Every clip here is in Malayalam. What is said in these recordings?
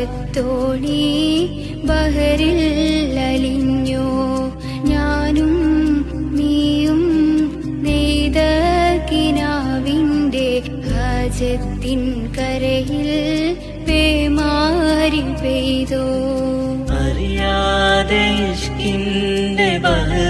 അനുരാഗത്തോളി ബഹറിൽ അലിഞ്ഞോ. ഞാനും നീയും നെയ്ത കിനാവിന്റെ ഹാജത്തിൻ കരയിൽ പേമാരി പെയ്തോ. അറിയാതെ ഇഷ്കിന്റെ ബഹറായ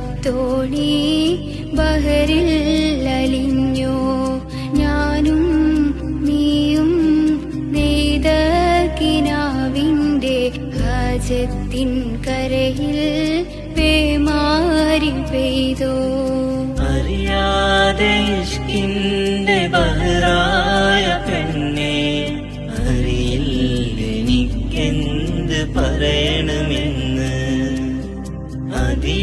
അനുരാഗത്തോളി ബഹറിൽ അലിഞ്ഞോ. ഞാനും നീയും നെയ്ത കിനാവിന്റെ ഹജത്തിൻ കരയിൽ പേമാരി പെയ്തോ. അറിയാതെ ഇഷ്കിന്റെ ബഹറായ പെണ്ണെ അറിയില്ലെനിക്കെന്ത് പറയണമെന്ന്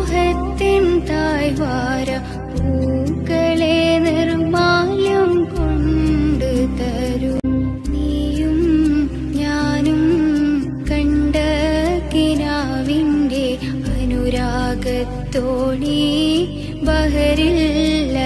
മോഹത്തിൻ തായ്വാര പൂക്കളെ നിർമാല്യം കൊണ്ട് തരും. നീയും ഞാനും കണ്ട കിനാവിന്റെ അനുരാഗത്തോളി ബഹരില്ല